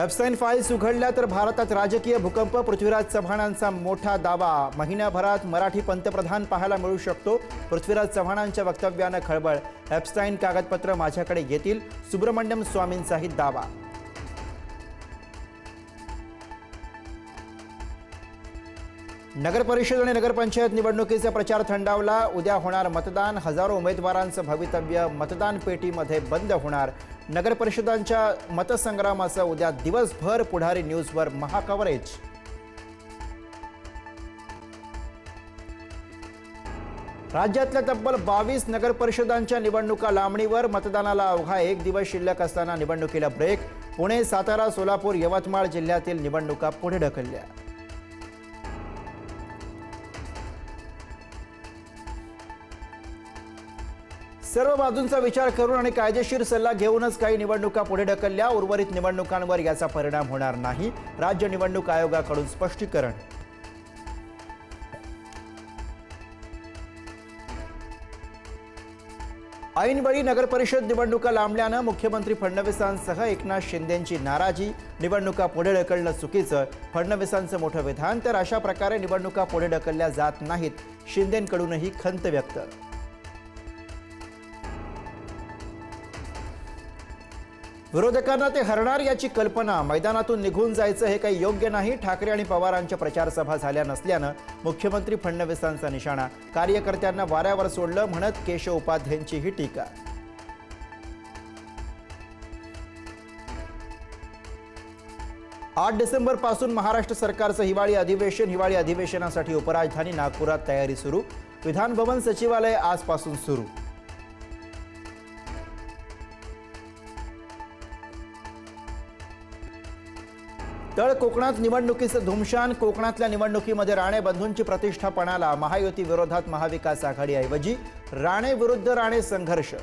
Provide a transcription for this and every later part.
एप्स्टाईन files उघडल्या तर भारतात राजकीय भूकंप पृथ्वीराज चव्हाणांचा मोठा दावा. महिन्याभरात मराठी पंतप्रधान पाहायला मिळू शकतो. पृथ्वीराज चव्हाणांच्या वक्तव्यानं खळबळ. एप्स्टाईन कागदपत्र माझ्याकडे येतील. सुब्रमण्यम स्वामींचाही दावा. नगर परिषद आणि नगरपंचायत निवडणुकीचा प्रचार थंडावला. उद्या होणार मतदान. हजारो उमेदवारांचं भवितव्य मतदान पेटीमध्ये बंद होणार. नगर परिषदांच्या मतसंग्रामाचं उद्या दिवसभर पुढारी न्यूजवर महाकव्हरेज. राज्यातल्या तब्बल बावीस नगर परिषदांच्या निवडणुका लांबणीवर मतदानाला अवघा एक दिवस शिल्लक असताना निवडणुकीला ब्रेक. पुणे सातारा सोलापूर यवतमाळ जिल्ह्यातील निवडणुका पुढे ढकलल्या. सर्व बाजूंचा विचार करून आणि कायदेशीर सल्ला घेऊनच काही निवडणुका पुढे ढकलल्या. उर्वरित निवडणुकांवर याचा परिणाम होणार नाही. राज्य निवडणूक आयोगाकडून स्पष्टीकरण. ऐनवेळी नगरपरिषद निवडणुका लांबल्यानं मुख्यमंत्री फडणवीसांसह एकनाथ शिंदेंची नाराजी. निवडणुका पुढे ढकलणं चुकीचं. फडणवीसांचं मोठं विधान तर अशा प्रकारे निवडणुका पुढे ढकलल्या जात नाहीत शिंदेंकडूनही खंत व्यक्त. विरोधकांना ते हरणार याची कल्पना मैदानातून निघून जायचं हे काही योग्य नाही. ठाकरे आणि पवारांच्या प्रचारसभा झाल्या नसल्यानं मुख्यमंत्री फडणवीसांचा निशाणा. कार्यकर्त्यांना वाऱ्यावर सोडलं म्हणत केशव उपाध्यांची ही टीका. आठ डिसेंबरपासून महाराष्ट्र सरकारचं हिवाळी अधिवेशन हिवाळी अधिवेशनासाठी उपराजधानी नागपुरात तयारी सुरू. विधानभवन सचिवालय आजपासून सुरू. तळ कोकणात निवडणुकीचं धुमशान कोकणातल्या निवडणुकीमध्ये राणे बंधूंची प्रतिष्ठा पणाला महायुती विरोधात महाविकास आघाडीऐवजी राणे विरुद्ध राणे संघर्ष.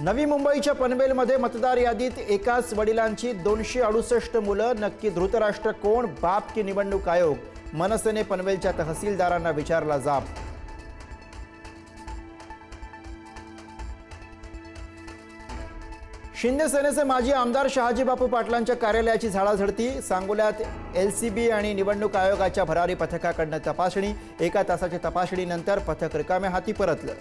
नवी मुंबईच्या पनवेलमध्ये मतदार यादीत एकाच वडिलांची दोनशे अडुसष्ट मुलं नक्की धृतराष्ट्र कोण बाप की निवडणूक आयोग मनसेने पनवेलच्या तहसीलदारांना विचारला जाब. शिंदे सेनेचे माजी आमदार शहाजी बापू पाटलांच्या कार्यालयाची झाडाझडती सांगोल्यात एल सी बी आणि निवडणूक आयोगाच्या भरारी पथकाकडनं तपासणी एका तासाच्या तपासणीनंतर पथक रिकाम्या हाती परतलं.